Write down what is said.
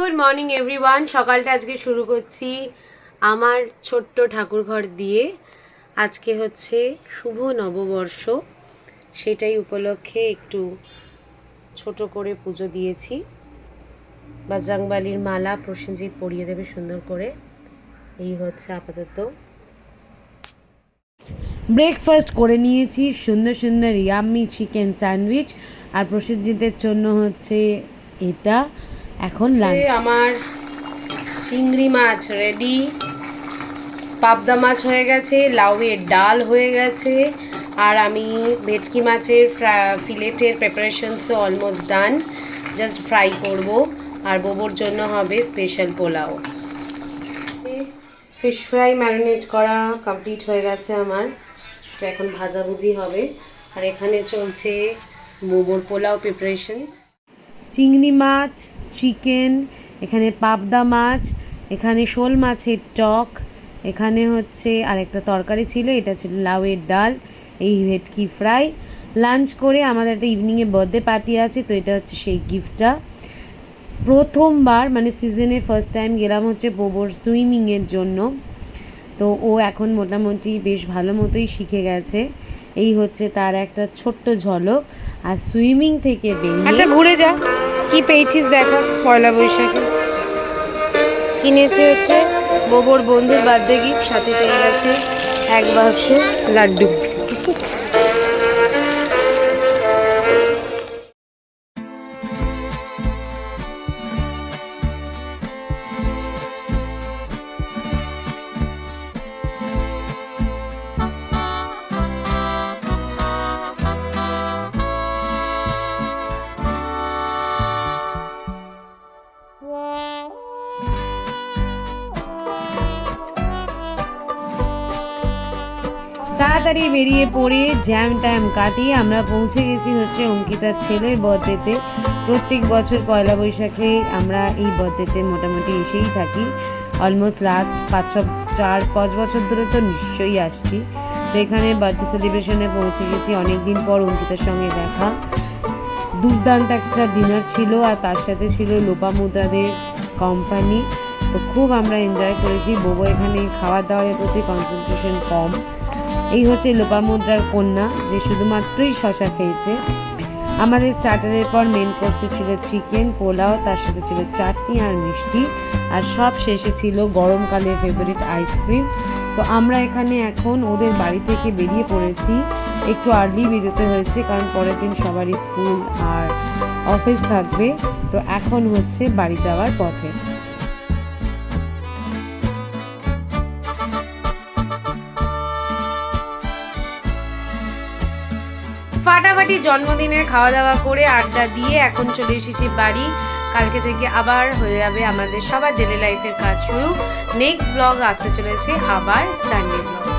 Good morning everyone সকালটা আজকে শুরু করছি আমার ছোট্ট ঠাকুরঘর দিয়ে। আজকে হচ্ছে শুভ নববর্ষ। সেটাই উপলক্ষে একটু ছোট করে পুজো দিয়েছি। বাজরাংবালির মালা প্রসেনজিৎ পরিয়ে দেবে সুন্দর করে। এই হচ্ছে আপাতত। ব্রেকফাস্ট করে নিয়েছি, সুন্দর সুন্দর ইয়াম্মি চিকেন স্যান্ডউইচ আর প্রসেনজিতের জন্য হচ্ছে এটা। এখন লাঞ্চ আমার চিংড়ি মাছ রেডি পাবদা মাছ হয়ে গেছে লাউয়ের ডাল হয়ে গেছে আর আমি ভেটকি মাছের ফিলেটের প্রিপারেশনসও অলমোস্ট ডান জাস্ট ফ্রাই করব আর বোবোর জন্য হবে special pulao. Fish fry marinate করা কমপ্লিট হয়ে গেছে আমার সেটা এখন ভাজাভুজি হবে। আর এখানে চলছে মোমোর পোলাও প্রিপারেশনস চিংড়ি মাছ চিকেন, এখানে পাবদা মাছ, এখানে শোল মাছের টক, এখানে হচ্ছে আরেকটা তরকারি ছিল, এটা ছিল লাউয়ের ডাল, এই ভেটকি ফ্রাই। লাঞ্চ করে আমাদের একটা ইভিনিংয়ে বার্থডে পার্টি আছে, তো এটা হচ্ছে সেই গিফটটা। প্রথমবার মানে সিজনে ফার্স্ট টাইম গেলাম হচ্ছে বোবর সুইমিংয়ের জন্য। তো ও এখন মোটামুটি বেশ ভালো মতোই শিখে গেছে। এই হচ্ছে তার একটা ছোট্ট ঝলক আর সুইমিং থেকে বেরিয়ে আচ্ছা ঘুরে যা। কি পেয়েছিস দেখা পয়লা বৈশাখে? কিনেছে হচ্ছে বোবর বন্ধুর বার্থডে গিফট সাথে পেয়ে গেছে এক বাক্স লাড্ডু। তাড়াতাড়ি বেরিয়ে পড়ে জ্যাম ট্যাম কাটিয়ে আমরা পৌঁছে গেছি হচ্ছে অঙ্কিতার ছেলের বার্থডেতে প্রত্যেক বছর পয়লা বৈশাখে আমরা এই বার্থডেতে মোটামুটি এসেই থাকি। অলমোস্ট লাস্ট পাঁচ ছ, চার, পাঁচ বছর ধরে তো নিশ্চয়ই আসছি। তো এখানে বার্থডে সেলিব্রেশনে পৌঁছে গেছি। অনেক দিন পর অঙ্কিতার সঙ্গে দেখা। দুর্দান্ত একটা ডিনার ছিল আর তার সাথে ছিল লোপামুদ্রাদের কোম্পানি তো খুব আমরা এনজয় করেছি। বোবো এখানে খাওয়া দাওয়ার প্রতি কনসেন্ট্রেশন কম। এই হচ্ছে লোপামুদ্রার কন্যা, যে শুধুমাত্রই শশা খেয়েছে। আমাদের স্টার্টারের পর মেন কোর্সে ছিল চিকেন পোলাও, তার সাথে ছিল চাটনি আর মিষ্টি। আর সব শেষে ছিল গরমকালের ফেভারিট আইসক্রিম তো আমরা এখানে এখন ওদের বাড়ি থেকে বেরিয়ে পড়েছি। একটু আর্লি বেরোতে হয়েছে, কারণ পরের দিন সবারই স্কুল আর অফিস থাকবে। তো এখন হচ্ছে বাড়ি যাওয়ার পথে। ফাটাফাটি জন্মদিনের খাওয়া দাওয়া করে আড্ডা দিয়ে এখন চলে এসেছি বাড়ি। কালকে থেকে আবার হয়ে যাবে আমাদের সবার ডেলি লাইফের কাজ শুরু। নেক্সট ব্লগ আসতে চলেছে আবার সানডে ব্লগ